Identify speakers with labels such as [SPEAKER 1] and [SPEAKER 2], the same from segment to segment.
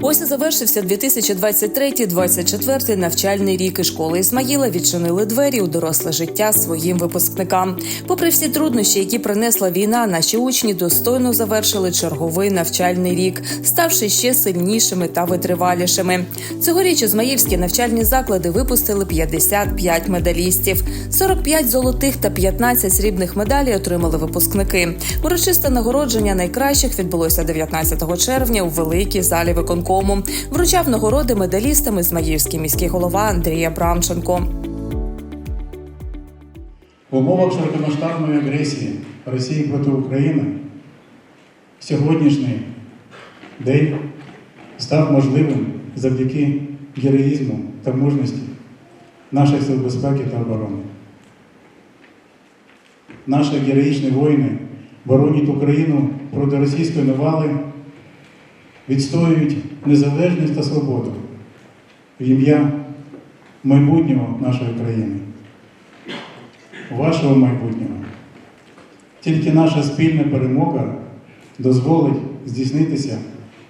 [SPEAKER 1] Ось і завершився 2023-2024 навчальний рік і школи Ісмаїла відчинили двері у доросле життя своїм випускникам. Попри всі труднощі, які принесла війна, наші учні достойно завершили черговий навчальний рік, ставши ще сильнішими та витривалішими. Цьогоріч Ізмаїльські навчальні заклади випустили 55 медалістів, 45 золотих та 15 срібних медалей отримали випускники. Урочисте нагородження найкращих відбулося 19 червня у великій залі виконкому. Вручав нагороди медалістам Ізмаїльський міський голова Андрій Абрамченко.
[SPEAKER 2] В умовах широкомасштабної агресії Росії проти України сьогоднішній день став можливим завдяки героїзму та мужності наших сил безпеки та оборони. Наші героїчні воїни боронять Україну проти російської навали, відстоюють незалежність та свободу в ім'я майбутнього нашої країни вашого майбутнього. Тільки наша спільна перемога дозволить здійснитися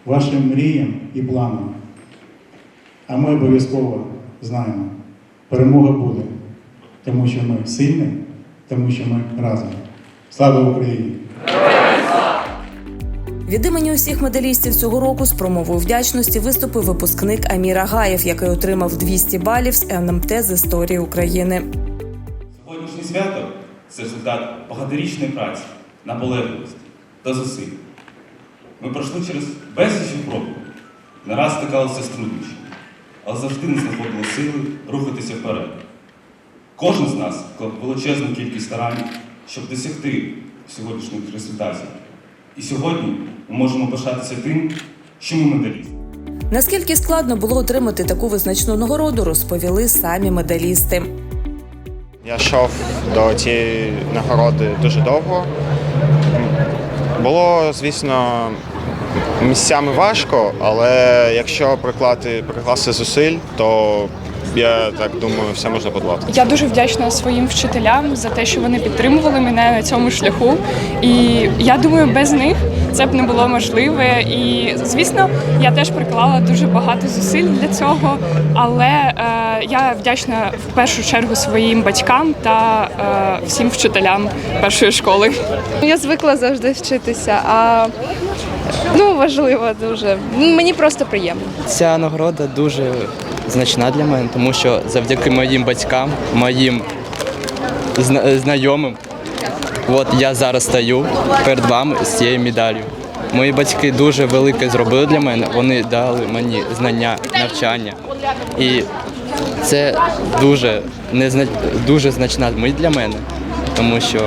[SPEAKER 2] вашим мріям і планам. А ми обов'язково знаємо, перемога буде, тому що ми сильні, тому що ми разом. Слава Україні!
[SPEAKER 1] Від імені усіх медалістів цього року з промовою вдячності виступив випускник Амір Агаєв, який отримав 200 балів з НМТ з історії України.
[SPEAKER 3] Сьогоднішнє свято це результат багаторічної праці, наполегливості та зусиль. Ми пройшли через безліч випробувань, не раз стикалися з труднощами, але завжди не знаходили сили рухатися вперед. Кожен з нас вклав величезну кількість старань, щоб досягти сьогоднішніх результатів. І сьогодні ми можемо пишатися тим, що ми медалісти.
[SPEAKER 1] Наскільки складно було отримати таку визначну нагороду, розповіли самі медалісти.
[SPEAKER 4] Я йшов до цієї нагороди дуже довго. Було, звісно, місцями важко, але якщо приклати, прикласти зусиль, то я так думаю, все можна подолати.
[SPEAKER 5] Я дуже вдячна своїм вчителям за те, що вони підтримували мене на цьому шляху. І я думаю, без них це б не було можливе. І звісно, я теж приклала дуже багато зусиль для цього. Але е, я вдячна в першу чергу своїм батькам та е, всім вчителям першої школи.
[SPEAKER 6] Я звикла завжди вчитися, а ну важливо дуже. Мені просто приємно.
[SPEAKER 7] Ця нагорода дуже значна для мене, тому що завдяки моїм батькам, моїм зна- знайомим, от я зараз стою перед вами з цією медаллю. Мої батьки дуже велике зробили для мене. Вони дали мені знання, навчання. І це дуже, незна... дуже значна мить для мене, тому що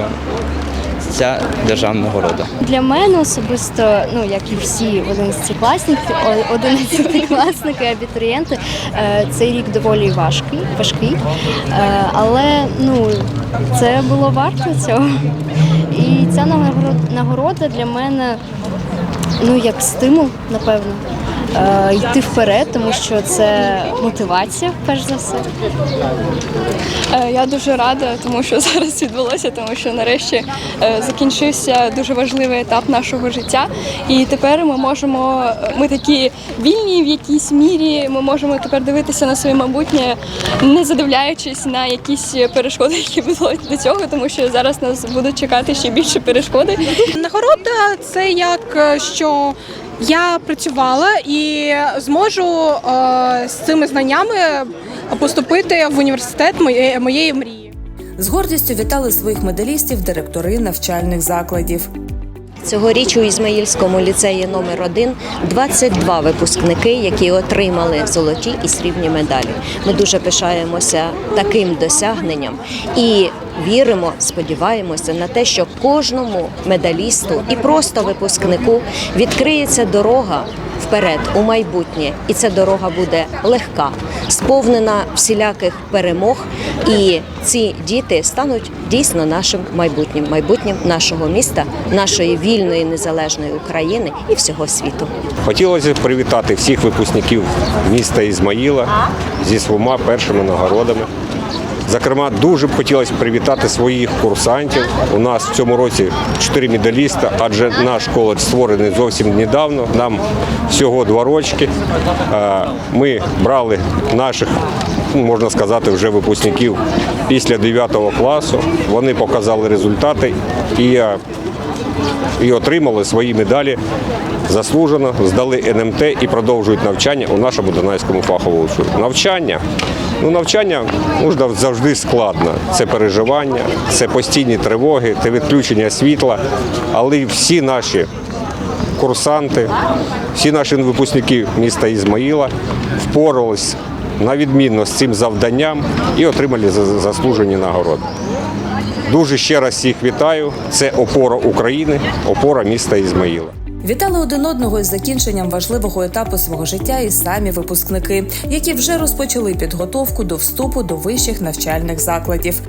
[SPEAKER 7] ця державна нагорода.
[SPEAKER 8] Для мене особисто, ну як і всі 11-класники, 11-класники, абітурієнти, е, цей рік доволі важкий, важкий. Е, Але ну це було варто цього. І ця нагорода, для мене ну як стимул, напевно. Е, Йти вперед, тому що це мотивація, перш за все.
[SPEAKER 5] Е, Я дуже рада, тому що зараз відбулося, тому що нарешті е, закінчився дуже важливий етап нашого життя. І тепер ми можемо, ми такі вільні в якійсь мірі. Ми можемо тепер дивитися на своє майбутнє, не задивляючись на якісь перешкоди, які були до цього, тому що зараз нас будуть чекати ще більше перешкоди.
[SPEAKER 9] Нагорода це як е, що я працювала і зможу е, з цими знаннями поступити в університет моє, моєї мрії.
[SPEAKER 1] З гордістю вітали своїх медалістів директори навчальних закладів.
[SPEAKER 10] Цьогоріч у Ізмаїльському ліцеї номер 1 22 випускники, які отримали золоті і срібні медалі. Ми дуже пишаємося таким досягненням і віримо, сподіваємося на те, що кожному медалісту і просто випускнику відкриється дорога вперед у майбутнє, і ця дорога буде легка, сповнена всіляких перемог. І ці діти стануть дійсно нашим майбутнім, майбутнім нашого міста, нашої вільної незалежної України і всього світу.
[SPEAKER 11] Хотілося б привітати всіх випускників міста Ізмаїла зі двома першими нагородами Зокрема, дуже б хотілося привітати своїх курсантів. У нас в цьому році чотири медаліста, адже наш коледж створений зовсім недавно. Нам всього два рочки. Е, Ми брали наших, можна сказати, вже випускників після 9 класу. Вони показали результати і е, і отримали свої медалі заслужено, здали НМТ і продовжують навчання у нашому Донецькому фаховому вузі. Навчання. Ну, навчання можна завжди складно. Це переживання, це постійні тривоги, це відключення світла. Але всі наші курсанти, всі наші випускники міста Ізмаїла впорались на відмінно з цим завданням і отримали за- заслужені нагороди. Дуже ще раз всіх вітаю. Це опора України, опора міста Ізмаїла.
[SPEAKER 1] Вітали один одного із закінченням важливого етапу свого життя і самі випускники, які вже розпочали підготовку до вступу до вищих навчальних закладів.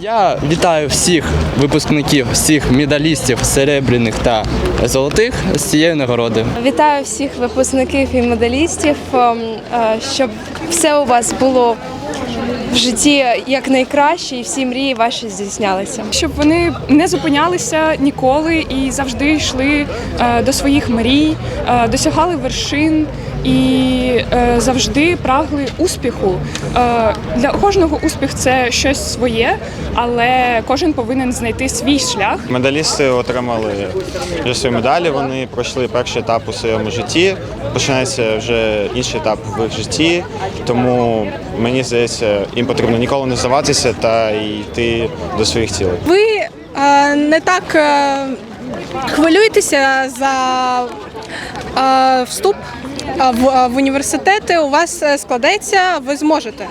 [SPEAKER 7] Я вітаю всіх випускників, всіх медалістів серебряних та золотих з цією нагородою.
[SPEAKER 6] Вітаю всіх випускників і медалістів, ем, е, щоб все у вас було в житті якнайкраще і всі мрії ваші здійснялися.
[SPEAKER 9] Щоб вони не зупинялися ніколи і завжди йшли е, до своїх мрій, е, досягали вершин і е, завжди прагли успіху. Е, Для кожного успіх це щось своє, але кожен повинен знайти свій шлях.
[SPEAKER 4] Медалісти отримали вже свої медалі. Вони пройшли перший етап у своєму житті. Починається вже інший етап в їх житті. Тому мені здається, їм потрібно ніколи не здаватися та йти до своїх цілей.
[SPEAKER 9] Ви е, не так е, хвилюєтеся за е, вступ в, в університети. У вас е, складеться, ви зможете.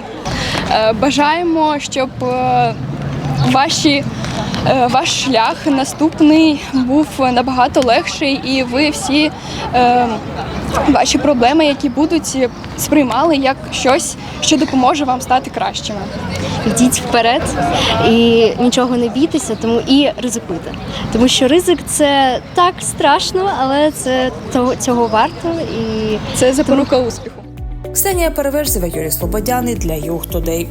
[SPEAKER 5] Е, Бажаємо, щоб е, ваші, ваш шлях наступний був набагато легший, і ви всі е, ваші проблеми, які будуть, сприймали як щось, що допоможе вам стати кращими.
[SPEAKER 8] Йдіть вперед і нічого не бійтеся, тому і ризикуйте. Тому що ризик це так страшно, але це того цього варто і
[SPEAKER 5] Це запорука успіху.
[SPEAKER 1] Ксенія Переверзева, Юрій Слободяний для Юг Тудей.